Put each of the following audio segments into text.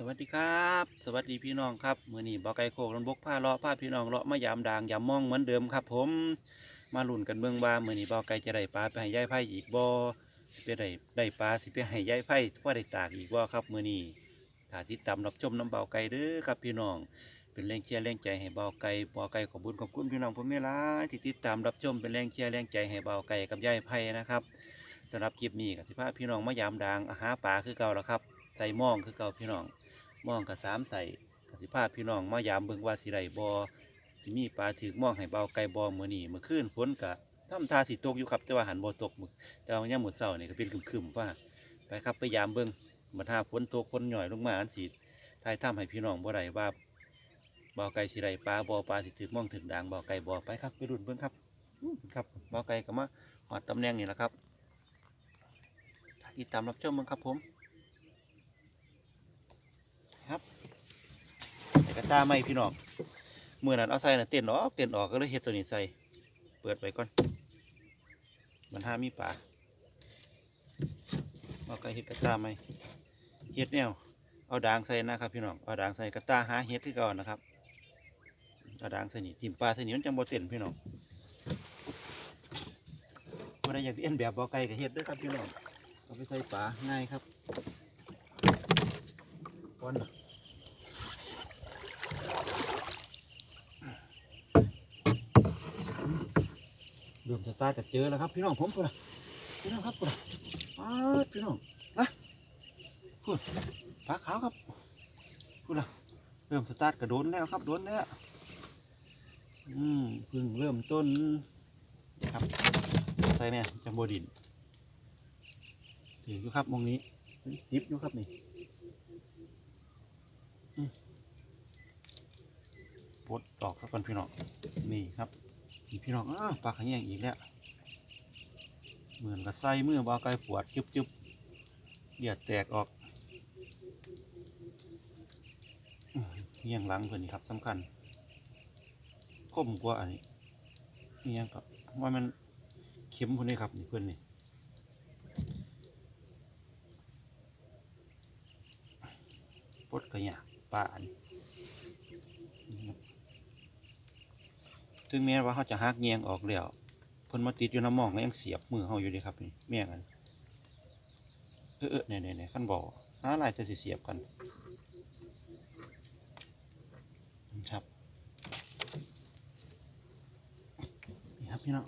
สวัสดีครับ สวัสดีพี่น้องครับมือนี้บอไก่โคกลำบกผ้าเลาะผ้าพี่น้องเลาะมายามด่างยามมองเหมือนเดิมครับ ผมมาลุ่นกันเบื้องว่ามือนี้บอไก่จะได้ปลาไปให้ยายไผ่อีกบ่สิไปได้ได้ปลาสิไปให้ยายไผ่ว่าได้ตากอีกบ่ครับมือนี้ถ้าติดตามรับชมน้ำเบาไก่เด้อครับพี่น้อง เป็นแรงเชียร์แรงใจให้เบาไก่บาไก่ขอบุญขอบคุณพี่น้องผมเวลายที่ติดตามรับชมเป็นแรงเชียร์แรงใจให้เบาไก่กับยายไผ่นะครับสำหรับคลิปนี้กับที่พาพี่น้องมายามด่างอาหาปลาคือเก่าแล้วครับใส่มองคือเก่าพี่น้อง มองกับสามใส่กสิภาพพี่น้องมายามเบิ่งว่าสิไรบอสิมีปลาถือมองให้เบาไกลบอเมื่อนี่เมื่อขึ้นฝนกะทำทาสิตกอยู่ครับแต่ว่าหันบ่ตกมึกแต่ว่าย่ามหมดเสานี่ก็เป็นคึมๆว่าไปครับไปยามเบิ่งมาถ้าฝนตกฝนหน่อยลงมาอันสิทายทำให้พี่น้องบ่ได้ว่าเบาไกลสิไรปลาบอปลาสิถือมองถึงด่างเบาไกลบอไปครับไปรุ่นเบิ่งครับครับเบาไกลก็มาหอดตำแหน่งนี่แหละครับติดตามรับชมเบิ่งครับผม ครับใส่กระตาไม่พี่น้องเมื่อนั้นเอาใส่น่ะเต้นออกเต้นออกก็เลยเฮ็ดตัวนี้ใส่ เปิดไปก่อน มันห้ามีป่าเอาไก่เฮ็ดกระตาไม่เฮ็ดแนวเอาด่างใส่นะครับพี่น้องเอาด่างใส่กระตาหาเฮ็ดที่ก่อนนะครับเอาด่างใส่นี่ทิมปลาใส่นี่มันจังบ่เต้นพี่น้องคนใดอยากเลียนแบบบ่อไก่ก็เฮ็ดด้วยครับพี่น้องเอาไปใส่ปลาง่ายครับ้นเริ่มสตาร์ทจะเจอแล้วครับ พี่น้องผมพุ่นะพี่น้องครับพุ่นน่ะอ้าพี่น้องนะพุ่นปลาขาวครับพุ่นะเริ่มสตาร์ทกระโดนแล้วครับโดนแล้วอืมเพิ่งเริ่มต้นครับใส่แม่จังโบดินถืออยู่ครับมองนี้ซิปอยู่ครับนี่อืม ปลดออกซะก่อนพี่น้องนี่ครับนี่พี่น้องอ้าวปลาขยงอีกแล้วเหมือนกับไส้มือบาไก่ปวดจุบจุบเดียดแตกออกเงียงหลังเพื่อนนี่ครับสำคัญคมกว่าอันนี้เงียงกับว่ามันเข็มคนนี้ครับนี่เพื่อนนี่ปดกระยาปลาอันนี้ครับ ถึงแม้ว่าเขาจะหักเงียงออกแล้วเพิ่นมาติดอยู่น้ำมองก็ยังเสียบมือเขาอยู่ดีครับนี่แม่งอันเออเออเนี่ยเนี่ยเนี่ยขั้นบอกหาอะไรจะเสียบกันครับนี่ครับพี่น้อง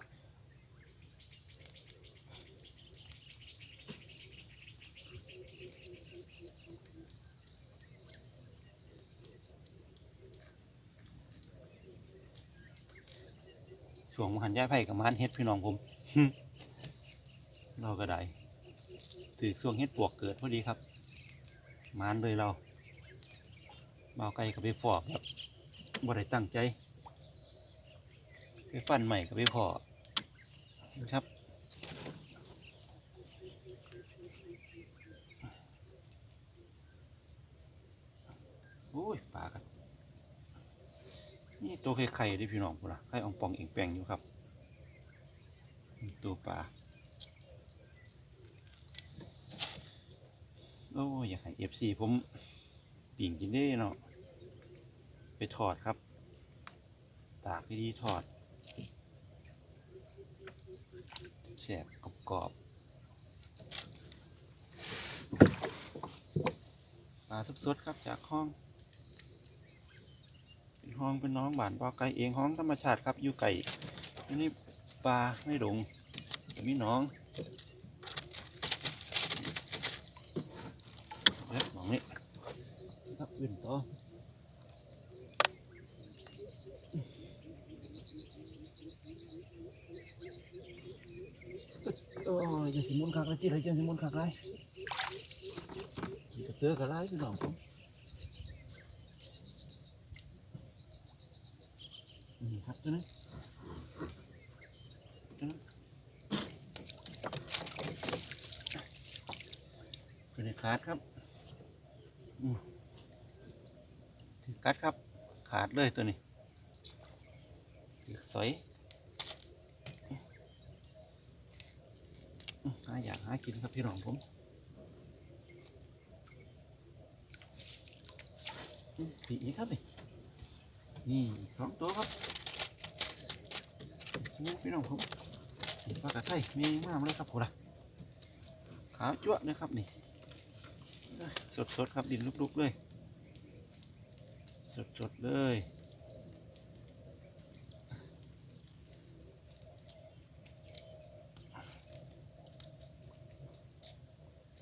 ช่วงมหันย้ายไผ่กับมหันเฮ็ดพี่น้องผมเราก็ได้ถือช่วงเฮ็ดปวกเกิดพอดีครับมานเลยเราเบาไก่กับไปฟอกครับบ่ได้ตั้งใจไปปั้นใหม่กับไปพอครับ โอ้ยปลากัน นี่ไข่ไดิพี่น้องพุ่นะไข่องปองเองแปงอยู่ครับ ตัวปลาโอ้ยอยากให้เอฟซีผมปิ่งกินได้เนาะไปถอดครับ ตากดีถอดแสบกรอบปลาสดๆครับจากห้อง ห้องเป็นน้องบ้านปลาไก่เองห้องธรรมชาติครับอยู่ไก่อันนี่ปลาไม่หลงแต่มีน้องเอ๊ะหมองนี้ครับอื่นต่อโอ้ยจะสิมุนคักเลยจีไรจะสิมุนคักไรจีกระเตือกระไรพี่น้องผม นี่ครับตัวนั้นตัวนั้นตัวนี้ขาดครับกัดครับ ขาดเลยตัวนี้สอยหาอยากหากินครับพี่น้องผมอืมผีอีกครับนี่สองตัวครับ พี่น้องผมปลากระไข่มีมากเลยครับผมละขาวจั่วนะครับนี่สดๆครับดินลุกๆเลยสดสดๆเลย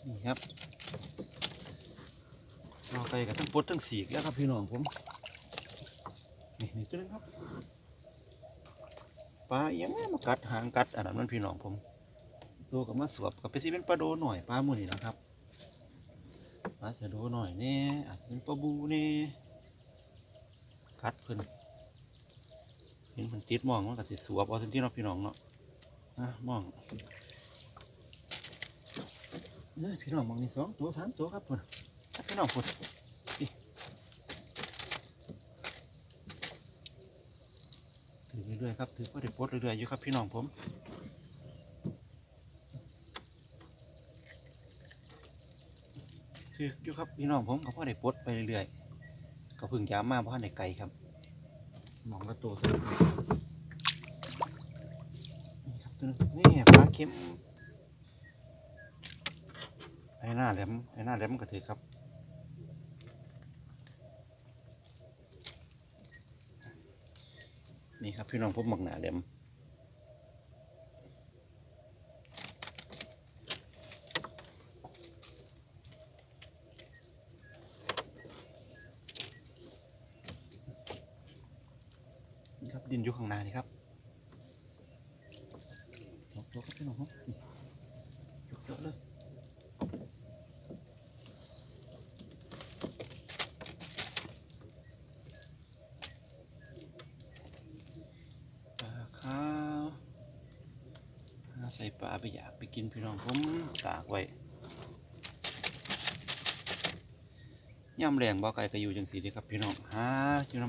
นี่ครับเราไปกับทั้งปดทั้งสีกแล้วครับพี่น้องผม นี่นี่ตัวนึงครับ ปลาอยังมากัดหางกัดอันนั้นมันพี่น้องผมตัวกับมาสวบกับไปสิเป็นปลาโดหน่อยปลาหมูนี่นะครับปลาสะโดหน่อยเนี่ยอาจจะเป็นปลาบูเนี่ยกัดเพิ่นเห็นมันติดมองมันก็สิสวบเอาทันทีเนาพี่น้องเนาะอะมองเอ้ยพี่น้องมองนี่สองตัวสามตัวครับพุ่นพี่น้องพุ่นนี่ถือเรื่อยๆครับถือก็ได้ปลดเรื่อยๆอยู่ครับพี่น้องผมถืออยู่ครับพี่น้องผมก็พ่อได้ปลดไปเรื่อยๆก็พึ่งยามมาเพราะในไก่ครับมองกระตัวสนุกนี่ครับตัวนึงนี่ปลาเค็มไอ้หน้าแหลมไอ้หน้าแหลมก็ถือครับ นี่ครับพี่น้องพบหมักหนาเดิมนี่ครับดินอยู่ข้างหน้านี่ครับยกตัวครับพี่น้องครับนี่ยกเยอะเลย ปลาขาวหาใส่ปลา ไปอยากไปกินพี่น้องผมตากไว้ย่ำแรงบ่ไก่ก็อยู่จังสีเดีครับพี่น้องหาอยู่น้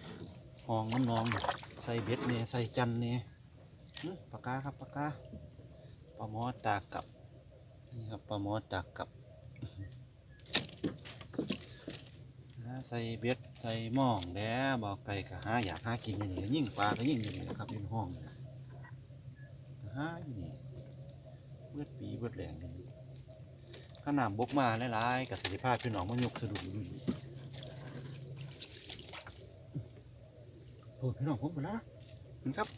ำห้องน้ำนองใส่เบ็ดเนี่ยใส่จันเนี่ยปลากาครับปลากาปลาหมอตากกับนี่ครับปลาหมอตากกับใส่เบ็ดใส่หม้องแล้วบอไก่ก็หาอยากหากินอย่างนี้ยิ่งปลาก็ยิ่งอย่างนี้นะครับอยู่นห้องนะหาอยู่นี่ เบิดปีเบิดแรงนี่ข้าน้ำบกมาหลายๆกับสิทธิภาพพี่น้องมันยกสะดุดอยู่โอ้พี่น้องผมหมดแล้วนะมันครับ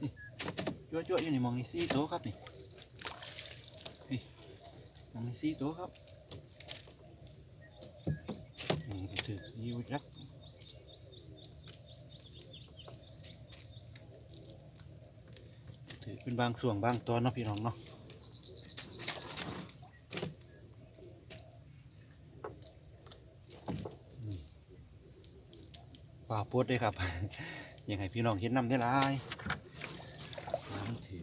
นี่จั่วจั่วๆอยู่นี่มองนี่ซี่โตวครับนี่นี่มองนี่ซี่โตวครับอืมถือยิวจักถื เป็นบางส่วนบางตอนเนาะพี่น้องเนาะป่าปวดเลยครับ ยังไงพี่น้องเห็นน้ำได้หลายน้ำถือ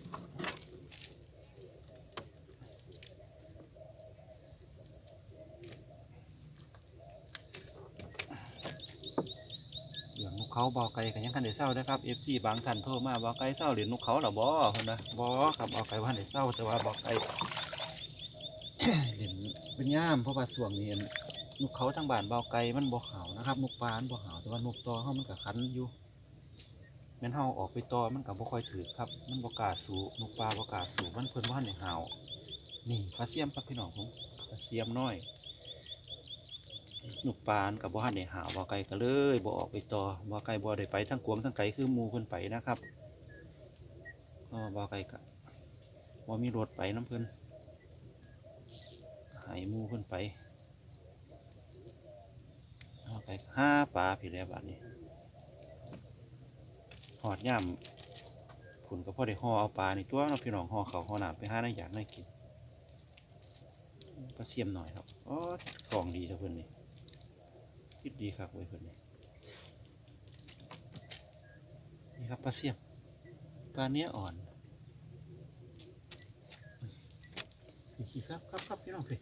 เขาบอไก่กันยังคันเดเศร้านะครับ FC บางท่านโทรมาบอไก่เศร้าเหรียญนกเขาหรอบอคนนะบอครับบอไก่ว่าเดเศร้าแต่ว่าบอไก่เหรียญเป็นย่ามเพราะว่าส่วงนี้นกเขาทางบ้านบอไก่มันบอหาวนะครับนกปลามันบอหาวแต่ว่านกตอเขามันกับคันอยู่แม่นเฮาออกไปตอมันกับบ่ค่อยถือครับ มันบกาสูนกปลาบกาสูมันเพิ่นว่าในหาวนี่ปลาเสียมครับพี่น้องผมปลาเสียมน้อย นุกปานกับบ่ฮันได้หาบ่ไก่ก็เลยบ่ออกไปต่อบ่ไก่บ่ได้ไปทั้งกวงทั้งไก่คือมู่เพิ่นไปนะครับก็บ่ไก่ก็บ่มีรถไปน้ำเพิ่นห้หมู่เพิ่นไปบ่ไก่ห้าปลาพี่แล้วบัดนี้หอดย่ำผุนก็พอได้ห่อเอาปลาในตัวเนาะพี่น้องห่อเขาห่อหนามไปห้าในอยากในกินปลาเสียมหน่อยครับ อ๋อของดีท่าเพิ่นนี่ คิดดีครับเว้ยคนนี้นี่ครับปลาเสียมปลาเนื้ออ่อนนี่ครับครับครับพี่น้องพี่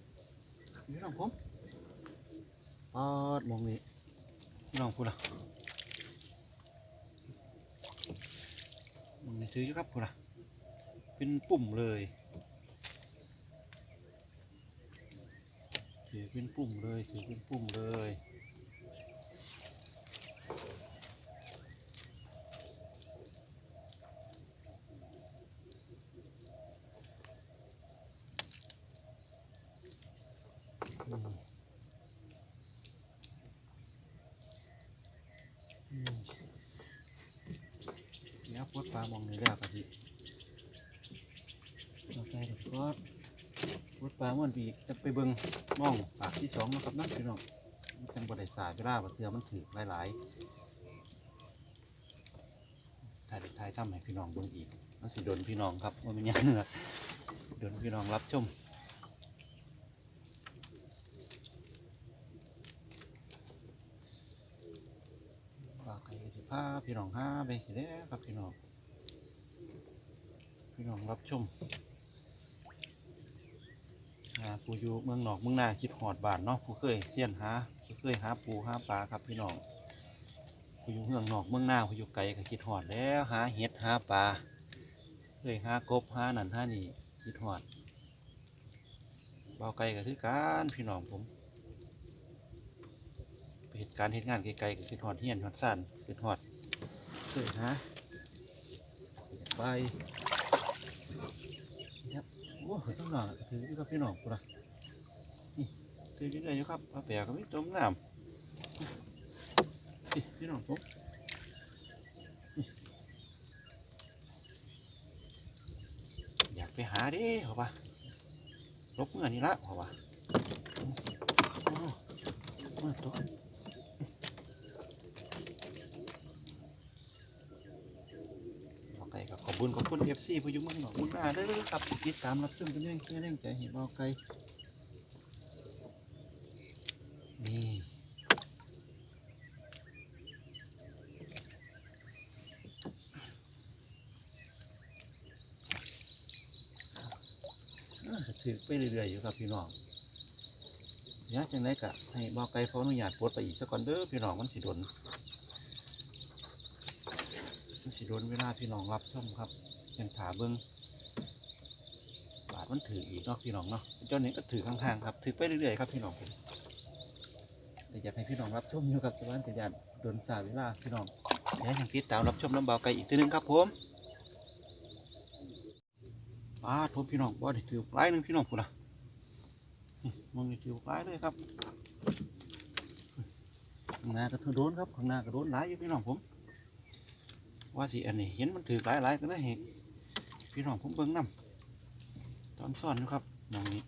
พี่น้องผมปอดมองนี่พี่น้องพูดละมองนี่ถืออยู่ครับพูดละเป็นปุ่มเลยถือเป็นปุ่มเลยถือเป็นปุ่มเลย ลามองนี่แล้วกะสิเอาใจเด็กก็ปวดปลามันปีกจะไปเบิ่งมองปากที่สองนะครับนั่นพี่น้องมันจังบ่ได้สายเวลาว่าเตือมันถือหลายๆถ่ายถ่ายทำให้พี่น้องเบิ่งอีกมันสิโดนพี่น้องครับว่ามันยังเหรอโดนพี่น้องรับชมฝากให้สิพาพี่น้องห้าไปสิเด้ครับพี่น้อง พี่น้องรับชมหาปูอยู่เมืองนอกเมืองนาคิดหอดบานเนาะผู้เคยเสียนหาผู้เคยหาปูหาปลาครับพี่น้องผู้อยู่เมืองนอกเมืองนาผู้อยู่ไกลก็คิดหอดแล้วหาเห็ดหาปลาเคยหากบหาหนั่นหานี่คิดหอดเบาไกลก็คือการพี่น้องผมเหตุการณ์เหตุงานไกลๆก็คือหอดเฮียนหอดซ่านคือหอดเคยฮะไป ครับโอ้ยต้องหน่อยถือกับพี่น้องกูนะนี่ถืออยู่ได้อยู่ครับเอาแปะก็ไม่จมน้ำนี่พี่น้องผมอยากไปหาดิเหรอวะลบเมื่อนี่ละเหรอวะมาตัว บอกไก่กั บขอบคุณขอบคุณเอฟซีผู้ยุ่เมืองหนองมุนนาเด้อครับติดตามรับชมเป็นเรื่องเรื่องใจเห็นบอกไก่นี่ถือไปเรื่อยๆอยู่ครับพี่น้องเดี๋ยจังไรกะให้บอกไก่ขออนุญาตปลดไปอีกสักก่อนเด้อพี่น้องมันสิดน มันสิโดนเวลาพี่น้องรับชมครับยังถาเบิ้งบาทมันถืออีกเนาะพี่น้องเนาะเจ้านี้ก็ถือข้างๆครับถือไปเรื่อยๆครับพี่น้องแต่อยากให้พี่น้องรับชมอยู่กับสวรรค์แต่ยานโดนสาเวลาพี่น้องเดี๋ยวยังติดตามรับชมน้ำเบาไก่อีกทีหนึงครับผมมาทบพี่น้องบ่ได้ถือปลายหนึงพี่น้องพูดนะมองถือปลายเลยครับข้างหน้าก็โดนครับข้างหน้าก็โดนหลายอยู่พี่น้องผม ว่าสิอันนี้เห็นมันถือหลายหลายๆก็ได้เห็นพี่น้องผมเบิ่งน้ำตอนซ่อนอยู่ครับมองนี้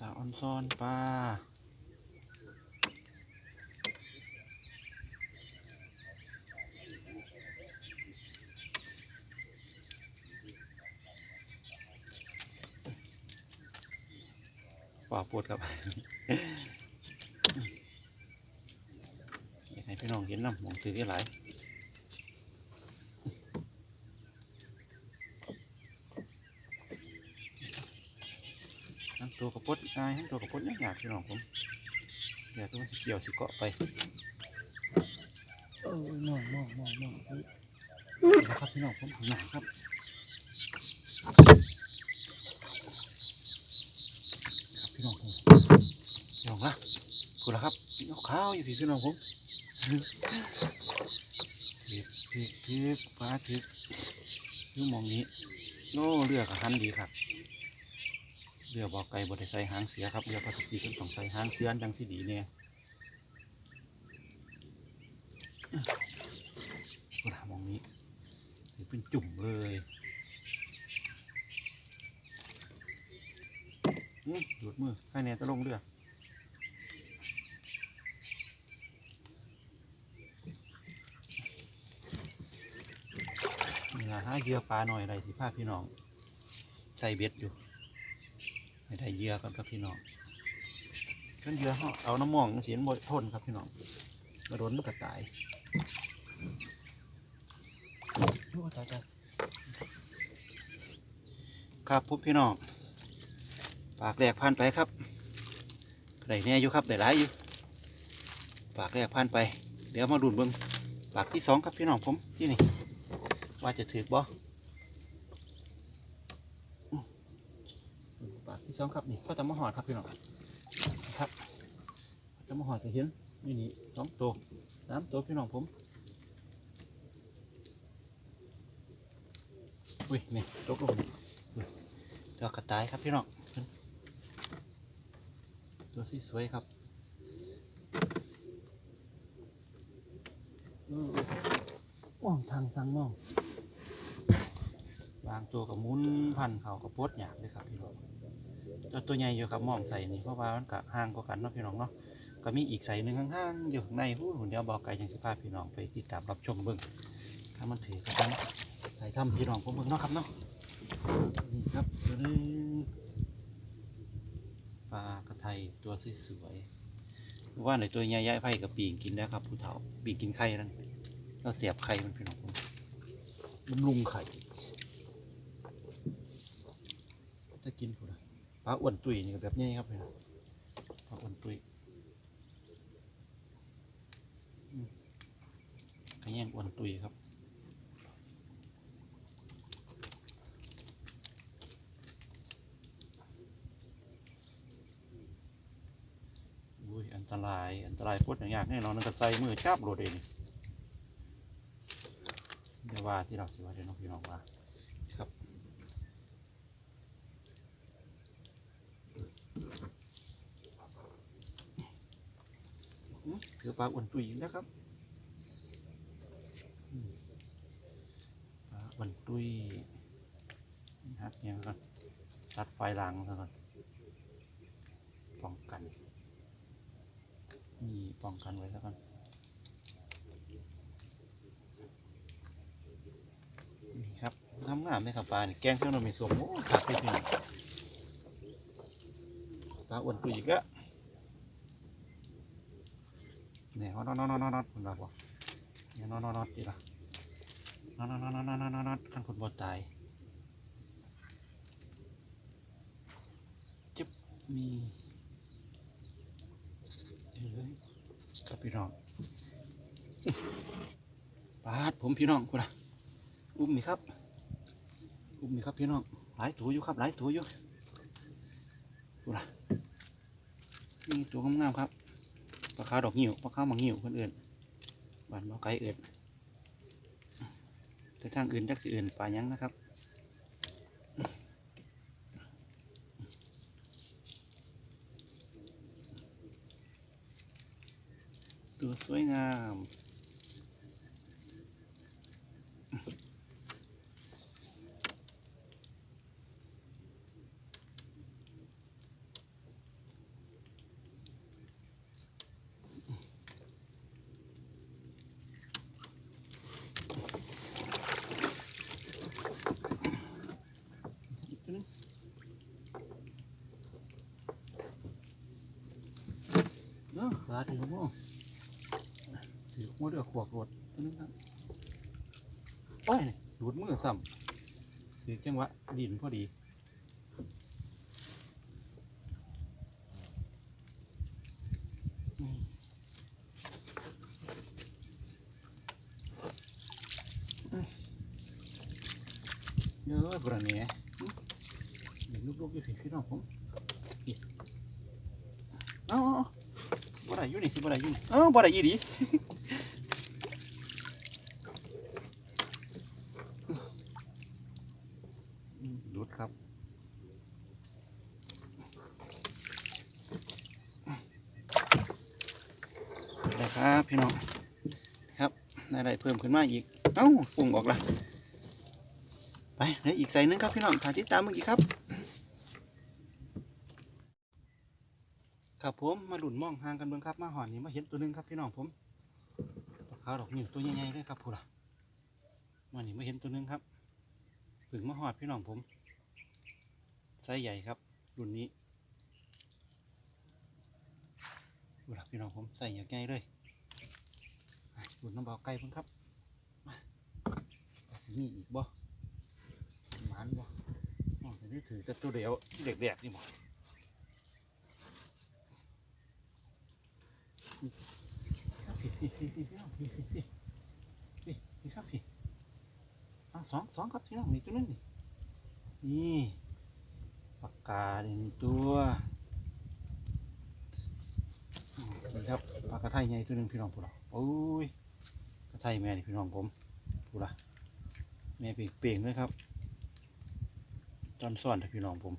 ตาออนซ่อนปลาปลาปวดครับ อยากให้ พี่น้องเห็นน้ำมองถือหลายทั้งตัวกระปดง่ายทั้งตัวกระปดยากๆพี่น้องผมเดี๋ยวตัวมันสิเกี่ยวสิเกาะไปเออมองมองมองมองนะครับพี่น้องผมหนักครับครับพี่น้องผมพี่น้องละพูดแล้วครับพี่น้องขาวอยู่พี่พี่น้องผม ถือถือถือปลาถืออยู่มองนี้โน่เรือกับหันดีครับเรือบอกไก่บดใส่หางเสียครับเรือพลาสติกต้องใส่หางเสียนจังสิดีเนี่ยปลามองนี้ถือเป็นจุ่มเลยอื้อหลุดมือใครเนี่ยจะลงเรือ นี่ละหาเห ยื่อปลาหน่อยอะไรที่พาพี่น้องใส่เบ็ดอยู่ให้ได้เหยื่อกันครับพี่น้องกันเหยื่อเขาเอาน้ำมองเสียนบดทนครับพี่น้องกระโดนมันกระต่ายโอ้ตายตายครับพบพี่น้องปากแรกผ่านไปครับได้แน่อยู่ครับได้หลายอยู่ ปากแรกผ่านไป เดี๋ยวมาดูดเบิ้งปากที่สองครับพี่น้องผมที่นี่ ว่าจะถือบ่อื้อปลาที่สองครับนี่ก็จะมาหอดครับพี่น้องนะครับจะมาหอดจะเห็นนี่นี่สองตัวสามตัวพี่น้องผมอุ้ยนี่ตกลงอุ้ยตัวกระต่ายครับพี่น้องเพิ่นตัวสีสวยครับเออมองทางทางมอง บางตัวกับมุนพันเขากับปดหยาบเลยครับพี่น้องตัวตัวใหญ่อยู่ครับมองใส่นี่เพราะว่ามันกะห่างกว่ากันเนาะพี่น้องเนาะก็มีอีกใส่หนึ่งข้างๆอยู่ข้างในหูหุ่นเดียวบอกไก่ยังสิพาพพี่น้องไปติดตามรับชมเบิ้งถ้ามันถือกระชังใส่ถ้ำพี่น้องผมเบิ้งเนาะครับเนาะนี่ครับตัวนึงปลากระไทยตัวสวยๆว่าในตัวใหญ่ย้ายไผ่กับปีงกินได้ครับผู้เฒ่าปีงกินไข่นั่นเราเสียบไข่มันพี่น้องมบำรุงไข่ จะกินผู้ใดปลาอ้วนตุยนี่แบบนี้ครับพี่ปลาอ้วนตุยอืมกระแยงอ้วนตุยครับอุ้ยอันตรายอันตรายพดอย่างยากแน่นอนนั่นก็ใส่มือจับโรดเองเดี๋ยวว่าที่เราสิว่าเดี๋ยวน้องพี่น้องว่าครับ อืมคือ ปลาอ้วนตุยแล้วครับปลาอ้วนตุยหักเนี่ยก่อนตัดไฟลางซะก่อนป้องกันนี่ป้องกันไว้แล้วกันนี่ครับทำงามไหมครับปลาเนี่ยแกงเครื่องนมีสวมโอ้ขาดไปพี่น้องปลาอ้วนตุยอีกแล้ว เนนอนนอนนอนนอนคุณบอกว่าเนี่ยนอนนอนนอนดีละนอนนอนนอนนอนนอนนอนนอนขั้นคนบดตายจิ๊บมีเอ้ยกับพี่น้องปาดผมพี่น้องคุณละอุ้มนี่ครับ อุ้มนี่ครับพี่น้องหลายตัวอยู่ครับหลายตัวอยู่คุณละนี่ตัวงามๆครับ ปลาขาวดอกหิวปลาขาวมังหิวคนอื่นบ้านบ่ไก่อื่นแต่ทางอื่นจักสิอื่นปลายังนะครับตัวสวยงามอีกตัวหนึง เนาะปลาถือหัวถือหัวเดือขวบรดตัวนึงครับโอ้ยดูดมือซ้ำถือจังหวะดินพอดีเยอะกว่านี้เดี๋ยลูกๆอยู่พี่พี่น้องผมนี่เอ้าเอ้าเอ้าบ่ ได้อยู่นี่สิบ่ได้อยู่นี่เอ้าบ่ได้อีดีอืมหลุดครับได้ครับพี่น้องครับได้ได้เพิ่มขึ้นมาอีก เอ้าปุ่งออกละไปเดี๋ยวอีกใส่หนึงครับพี่น้องถ่ายติดตามเมื่อกี้ครับ ครับผมมาหลุนมองห่างกันเบิ่งครับมาหอนนี่มาเห็นตัวหนึงครับพี่น้องผมขาวดอกนิ้วตัวใหญ่ๆเลยครับพูดละมานี่มาเห็นตัวหนึงครับถึงมาหอดพี่น้องผมไซส์ใหญ่ครับ รุ่นนี้ดูละพี่น้องผมใส่อย่างใหญ่เลยอะรุ่นน้ำเบาไก่เพิ่งครับมาสิมีอีกบ่หมานบ่อ๋อแต่นี่ถือแต่ตัวเดียวที่เด็กๆนี่บ่ครั บพี่พี่พี่พี่พี่น้องพี่พี่พี่พี่พี่ครับพี่อะสองสองครับพี่น้องนี่ตัวนึงนี่นี่ปากกาหนึ่งตัวนี่ครับปลากระไทยใหญ่ตัวหนึ่งพี่น้องพูดละโอ้ยกระไทยแม่นี่พี่น้องผมพูดละแม่เปล่งๆเลยครับจอนซ่อนเถอะพี่น้องผม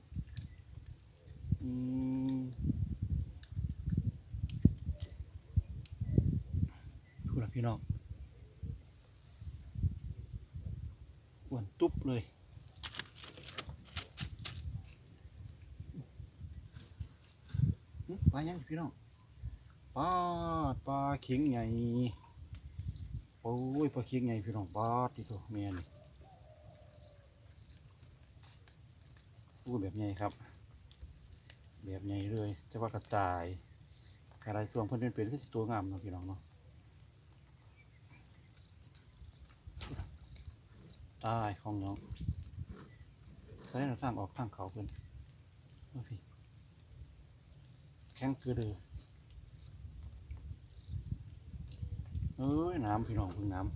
อืม พี่น้องอ้วนตุ๊บเลยปลายังพี่น้องปลาปลาเข็งใหญ่โอ้ยปลาเข็งใหญ่พี่น้องปลาที่ตัวแม่นี่พูดแบบใหญ่ครับ แบบใหญ่เลยจะว่ากระจายกระไรส่วนเพิ่นเป็นเป็นคือสิตัวงามเนาะพี่น้องเนาะ ตายของน้องใช้เราสร้างออกทางเขาเพิ่นโอเคแข็งคือเดือเอ้ยน้ำพี่น้องพึ่งน้ำ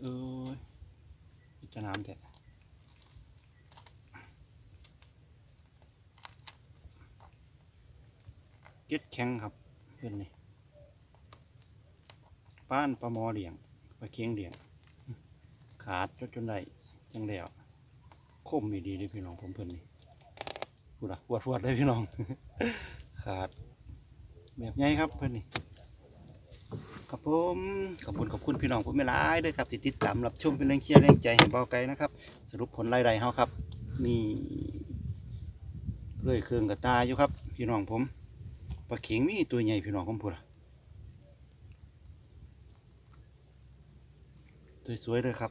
เอ้ยพิจะน้ำแกเก็ดแข็งครับเพื่อนนี่ป้านปลาหมอเหลียงปลาเคียงเหลียง ขาดจนจนได้จังแล้วคมมีดีเลยพี่น้องผมเพิ่นนี่พูดอะปวดปวดเลยพี่น้อง ขาด แบบไงครับเพิ่นนี่ครับผมขอบคุณขอบคุณพี่น้องผมไม่ร้ายด้วยครับสิดติดตามรับชมเป็นแรงเชียร์แรงใจให้เบาไกลนะครับ สรุปผลรายได้เฮาครับนี่เลยเครื่องกับตาอยู่ครับ พี่น้องผม ปลาเข็งมีตัวใหญ่พี่น้องผมพูดอะตัวสวยเลยครับ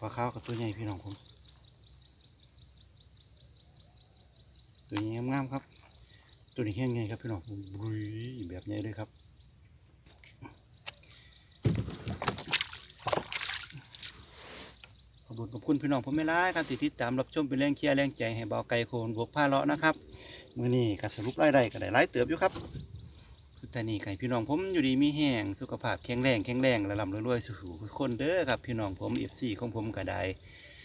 ปลาขาวกับตัวใหญ่พี่น้องผมตัวนี้งามๆครับ ตัวนี้แห้งไงครับพี่น้องผมบุยแบบใหญ่เลยครับ อบคุณขอบคุณพี่น้องผมไม่ร้ายครับติดตามรับชมเป็นแรงเชียร์แรงใจให้เบาไก่โคนบวกผ้าเลาะนะครับมือนี้ก็สรุปรายได้ก็ได้หลายเติบอยู่ครับสุดท้ายนี้ไก่พี่น้องผมอยู่ดีมีแห้งสุขภาพแข็งแรงแข็งแรงและลำรวยๆสู่คนเด้อครับพี่น้องผมเอฟซีของผมก็ได้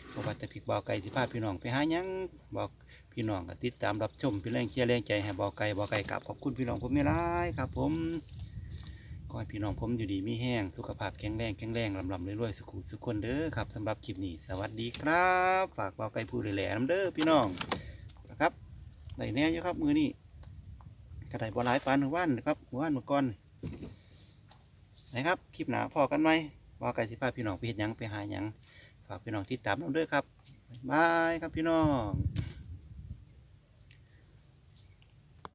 เพระว่าแต่พิกบอไก่สิพาพี่น้องไปหายังบอกพี่น้องก็ติดตามรับชมเป็นแรงเชียร์แรงใจให้บอไก่บอไก่กลับขอบคุณพี่น้องผมไม่ร้ายครับ ผม ขอให้พี่น้องผมอยู่ดีมีแห้งสุขภาพแข็งแรงแข็งแรงลำลำรวยๆสุขุมสุขคนเด้อครับสำหรับคลิปนี้สวัสดีครับ ฝากบอกไก่ผู้ดูแลน้ำเด้อพี่น้องนะครับได้แน่อยู่ครับมือนี้กระไดบัวลายปานหนึ่งวันนะครับหมู่บ้านเมื่อก่อนนะครับคลิปหนาพอกันไหมว่าไก่สิพาพี่น้องไปเห็นยังไปหาหยังฝากพี่น้องติดตามน้ำเด้อครับบายครับพี่น้อง